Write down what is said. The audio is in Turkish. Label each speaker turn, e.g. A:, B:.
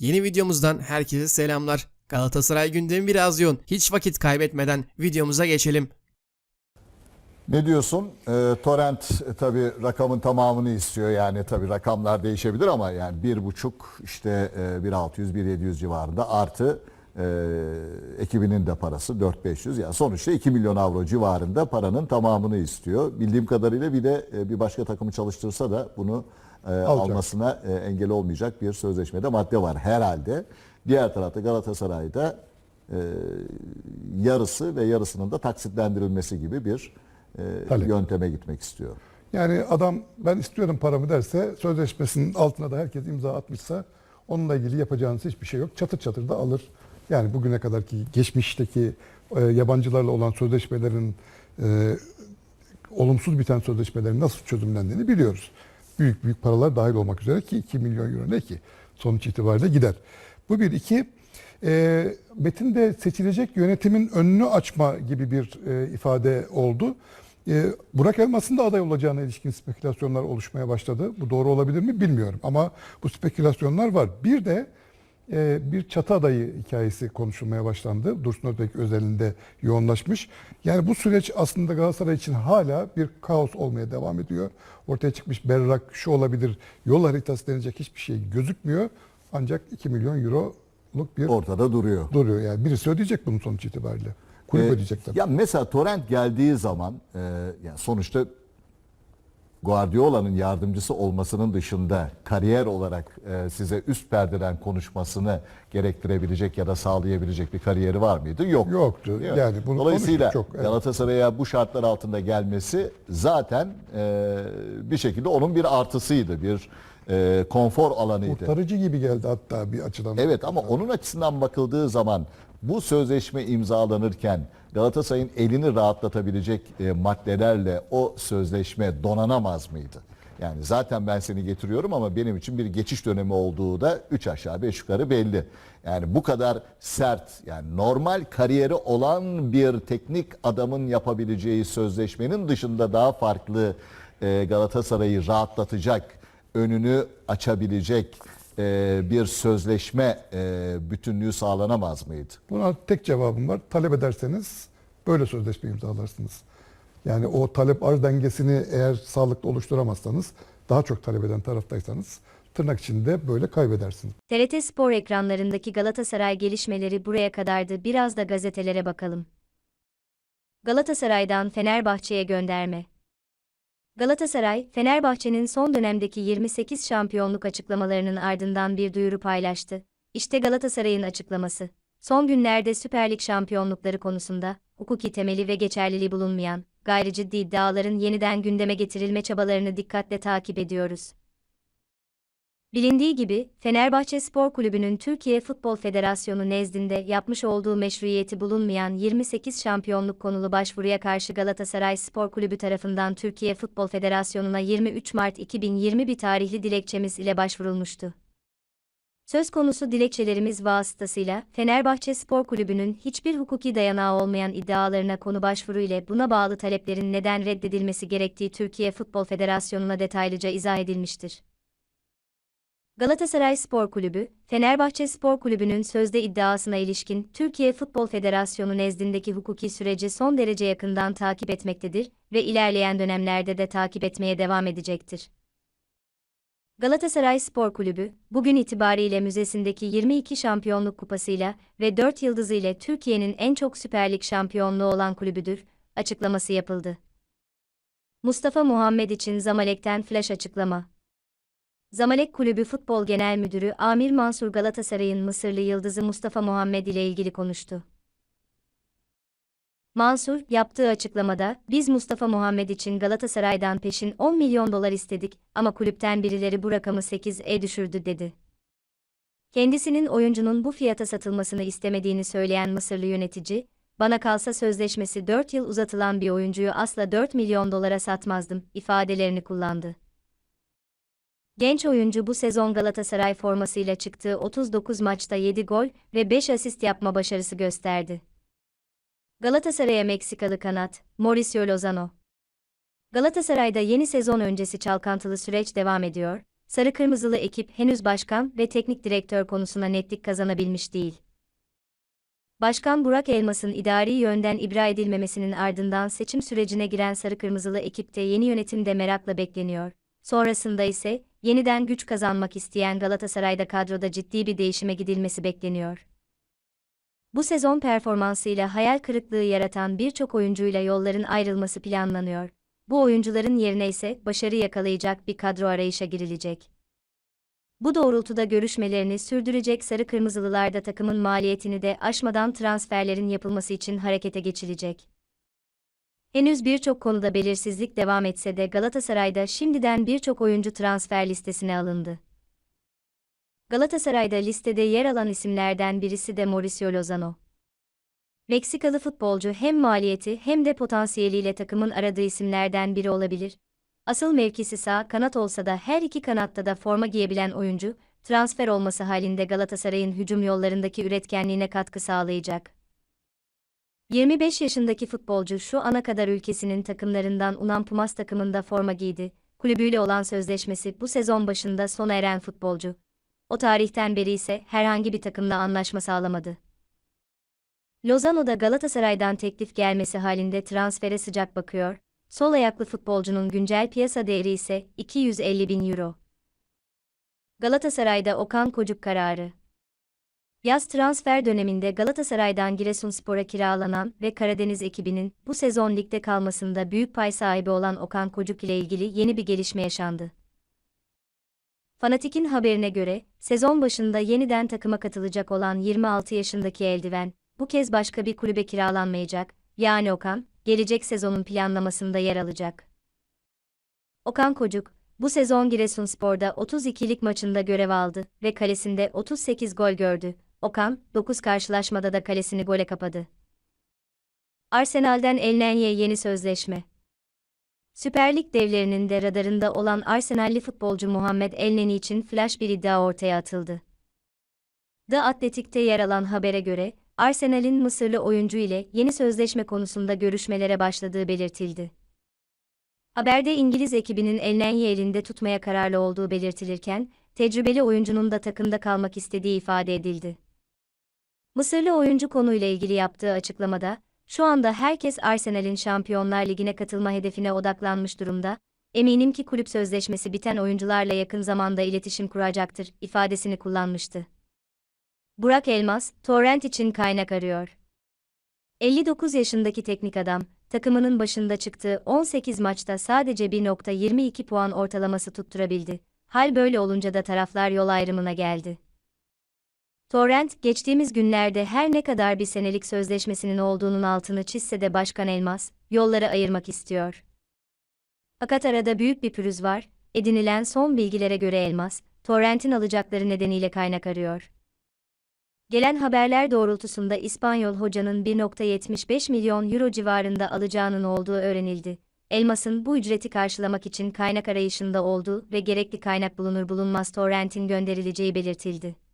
A: Yeni videomuzdan herkese selamlar. Galatasaray gündemi biraz yoğun. Hiç vakit kaybetmeden videomuza geçelim.
B: Ne diyorsun? Ee, Torrent e, tabii rakamın tamamını istiyor. Yani tabii rakamlar değişebilir ama yani bir buçuk işte e, 1.600 1.700 civarında artı e, ekibinin de parası 4.500 yani sonuçta 2 milyon avro civarında paranın tamamını istiyor. Bildiğim kadarıyla bir de e, bir başka takımı çalıştırsa da bunu e, almasına e, engel olmayacak bir sözleşmede madde var herhalde. Diğer tarafta Galatasaray'da e, yarısı ve yarısının da taksitlendirilmesi gibi bir e,
C: Talep.
B: yönteme gitmek istiyor.
C: Yani adam ben istiyorum paramı derse sözleşmesinin altına da herkes imza atmışsa onunla ilgili yapacağınız hiçbir şey yok. Çatır çatır da alır. Yani bugüne kadarki geçmişteki e, yabancılarla olan sözleşmelerin e, olumsuz biten sözleşmelerin nasıl çözümlendiğini biliyoruz. Büyük büyük paralar dahil olmak üzere ki 2 milyon euro ne ki sonuç itibariyle gider. Bu bir. iki e, metinde seçilecek yönetimin önünü açma gibi bir e, ifade oldu. E, Burak Elmas'ın da aday olacağına ilişkin spekülasyonlar oluşmaya başladı. Bu doğru olabilir mi bilmiyorum ama bu spekülasyonlar var. Bir de e, bir çatı adayı hikayesi konuşulmaya başlandı. Dursun Özbek özelinde yoğunlaşmış. Yani bu süreç aslında Galatasaray için hala bir kaos olmaya devam ediyor. Ortaya çıkmış berrak şu olabilir yol haritası denecek hiçbir şey gözükmüyor. Ancak 2 milyon euroluk bir
B: Ortada duruyor.
C: duruyor. Yani birisi ödeyecek bunun sonuç itibariyle. Kulüp
B: Ee,
C: ödeyecek tabii.
B: Ya mesela Torrent geldiği zaman e, yani sonuçta Guardiola'nın yardımcısı olmasının dışında kariyer olarak e, size üst perdeden konuşmasını gerektirebilecek ya da sağlayabilecek bir kariyeri var mıydı? Yok.
C: Yoktu.
B: Yok.
C: Yani bunu
B: Dolayısıyla
C: çok, evet.
B: Galatasaray'a bu şartlar altında gelmesi zaten e, bir şekilde onun bir artısıydı, bir e, konfor alanıydı.
C: Kurtarıcı gibi geldi hatta bir açıdan.
B: Evet ama onun açısından bakıldığı zaman bu sözleşme imzalanırken Galatasaray'ın elini rahatlatabilecek e, maddelerle o sözleşme donanamaz mıydı? Yani zaten ben seni getiriyorum ama benim için bir geçiş dönemi olduğu da 3 aşağı 5 yukarı belli. Yani bu kadar sert yani normal kariyeri olan bir teknik adamın yapabileceği sözleşmenin dışında daha farklı e, Galatasaray'ı rahatlatacak, önünü açabilecek e, bir sözleşme e, bütünlüğü sağlanamaz mıydı?
C: Buna tek cevabım var. Talep ederseniz böyle sözleşme imzalarsınız. Yani o talep arz dengesini eğer sağlıklı oluşturamazsanız, daha çok talep eden taraftaysanız tırnak içinde böyle kaybedersiniz.
D: TRT Spor ekranlarındaki Galatasaray gelişmeleri buraya kadardı. Biraz da gazetelere bakalım. Galatasaray'dan Fenerbahçe'ye gönderme. Galatasaray, Fenerbahçe'nin son dönemdeki 28 şampiyonluk açıklamalarının ardından bir duyuru paylaştı. İşte Galatasaray'ın açıklaması. Son günlerde Süper Lig şampiyonlukları konusunda hukuki temeli ve geçerliliği bulunmayan gayri ciddi iddiaların yeniden gündeme getirilme çabalarını dikkatle takip ediyoruz. Bilindiği gibi, Fenerbahçe Spor Kulübü'nün Türkiye Futbol Federasyonu nezdinde yapmış olduğu meşruiyeti bulunmayan 28 şampiyonluk konulu başvuruya karşı Galatasaray Spor Kulübü tarafından Türkiye Futbol Federasyonu'na 23 Mart 2021 tarihli dilekçemiz ile başvurulmuştu. Söz konusu dilekçelerimiz vasıtasıyla Fenerbahçe Spor Kulübü'nün hiçbir hukuki dayanağı olmayan iddialarına konu başvuru ile buna bağlı taleplerin neden reddedilmesi gerektiği Türkiye Futbol Federasyonu'na detaylıca izah edilmiştir. Galatasaray Spor Kulübü, Fenerbahçe Spor Kulübü'nün sözde iddiasına ilişkin Türkiye Futbol Federasyonu nezdindeki hukuki süreci son derece yakından takip etmektedir ve ilerleyen dönemlerde de takip etmeye devam edecektir. Galatasaray Spor Kulübü, bugün itibariyle müzesindeki 22 şampiyonluk kupasıyla ve 4 yıldızı ile Türkiye'nin en çok Süper Lig şampiyonluğu olan kulübüdür, açıklaması yapıldı. Mustafa Muhammed için Zamalek'ten flash açıklama. Zamalek Kulübü Futbol Genel Müdürü Amir Mansur Galatasaray'ın Mısırlı yıldızı Mustafa Muhammed ile ilgili konuştu. Mansur, yaptığı açıklamada, biz Mustafa Muhammed için Galatasaray'dan peşin 10 milyon dolar istedik ama kulüpten birileri bu rakamı 8'e düşürdü dedi. Kendisinin oyuncunun bu fiyata satılmasını istemediğini söyleyen Mısırlı yönetici, bana kalsa sözleşmesi 4 yıl uzatılan bir oyuncuyu asla 4 milyon dolara satmazdım ifadelerini kullandı. Genç oyuncu bu sezon Galatasaray formasıyla çıktığı 39 maçta 7 gol ve 5 asist yapma başarısı gösterdi. Galatasaray'a Meksikalı kanat, Mauricio Lozano. Galatasaray'da yeni sezon öncesi çalkantılı süreç devam ediyor. sarı kırmızılı ekip henüz başkan ve teknik direktör konusuna netlik kazanabilmiş değil. Başkan Burak Elmas'ın idari yönden ibra edilmemesinin ardından seçim sürecine giren sarı kırmızılı ekipte yeni yönetimde merakla bekleniyor. Sonrasında ise yeniden güç kazanmak isteyen Galatasaray'da kadroda ciddi bir değişime gidilmesi bekleniyor. Bu sezon performansıyla hayal kırıklığı yaratan birçok oyuncuyla yolların ayrılması planlanıyor. Bu oyuncuların yerine ise başarı yakalayacak bir kadro arayışa girilecek. Bu doğrultuda görüşmelerini sürdürecek Sarı Kırmızılılar da takımın maliyetini de aşmadan transferlerin yapılması için harekete geçilecek. Henüz birçok konuda belirsizlik devam etse de Galatasaray'da şimdiden birçok oyuncu transfer listesine alındı. Galatasaray'da listede yer alan isimlerden birisi de Mauricio Lozano. Meksikalı futbolcu hem maliyeti hem de potansiyeliyle takımın aradığı isimlerden biri olabilir. Asıl mevkisi sağ kanat olsa da her iki kanatta da forma giyebilen oyuncu, transfer olması halinde Galatasaray'ın hücum yollarındaki üretkenliğine katkı sağlayacak. 25 yaşındaki futbolcu şu ana kadar ülkesinin takımlarından Unan Pumas takımında forma giydi. Kulübüyle olan sözleşmesi bu sezon başında sona eren futbolcu. O tarihten beri ise herhangi bir takımla anlaşma sağlamadı. Lozano'da Galatasaray'dan teklif gelmesi halinde transfere sıcak bakıyor. Sol ayaklı futbolcunun güncel piyasa değeri ise 250 bin euro. Galatasaray'da Okan Kocuk kararı. Yaz transfer döneminde Galatasaray'dan Giresunspor'a kiralanan ve Karadeniz ekibinin bu sezon ligde kalmasında büyük pay sahibi olan Okan Kocuk ile ilgili yeni bir gelişme yaşandı. Fanatik'in haberine göre, sezon başında yeniden takıma katılacak olan 26 yaşındaki eldiven, bu kez başka bir kulübe kiralanmayacak, yani Okan, gelecek sezonun planlamasında yer alacak. Okan Kocuk, bu sezon Giresunspor'da 32'lik maçında görev aldı ve kalesinde 38 gol gördü. Okan, 9 karşılaşmada da kalesini gole kapadı. Arsenal'den Elnenye yeni sözleşme. Süper Lig devlerinin de radarında olan Arsenalli futbolcu Muhammed Elneny için flash bir iddia ortaya atıldı. The Athletic'te yer alan habere göre, Arsenal'in Mısırlı oyuncu ile yeni sözleşme konusunda görüşmelere başladığı belirtildi. Haberde İngiliz ekibinin Elneny elinde tutmaya kararlı olduğu belirtilirken, tecrübeli oyuncunun da takımda kalmak istediği ifade edildi. Mısırlı oyuncu konuyla ilgili yaptığı açıklamada, şu anda herkes Arsenal'in Şampiyonlar Ligi'ne katılma hedefine odaklanmış durumda, eminim ki kulüp sözleşmesi biten oyuncularla yakın zamanda iletişim kuracaktır, ifadesini kullanmıştı. Burak Elmas, Torrent için kaynak arıyor. 59 yaşındaki teknik adam, takımının başında çıktığı 18 maçta sadece 1.22 puan ortalaması tutturabildi. Hal böyle olunca da taraflar yol ayrımına geldi. Torrent, geçtiğimiz günlerde her ne kadar bir senelik sözleşmesinin olduğunun altını çizse de Başkan Elmas, yolları ayırmak istiyor. Fakat arada büyük bir pürüz var, edinilen son bilgilere göre Elmas, Torrent'in alacakları nedeniyle kaynak arıyor. Gelen haberler doğrultusunda İspanyol hocanın 1.75 milyon euro civarında alacağının olduğu öğrenildi. Elmas'ın bu ücreti karşılamak için kaynak arayışında olduğu ve gerekli kaynak bulunur bulunmaz Torrent'in gönderileceği belirtildi.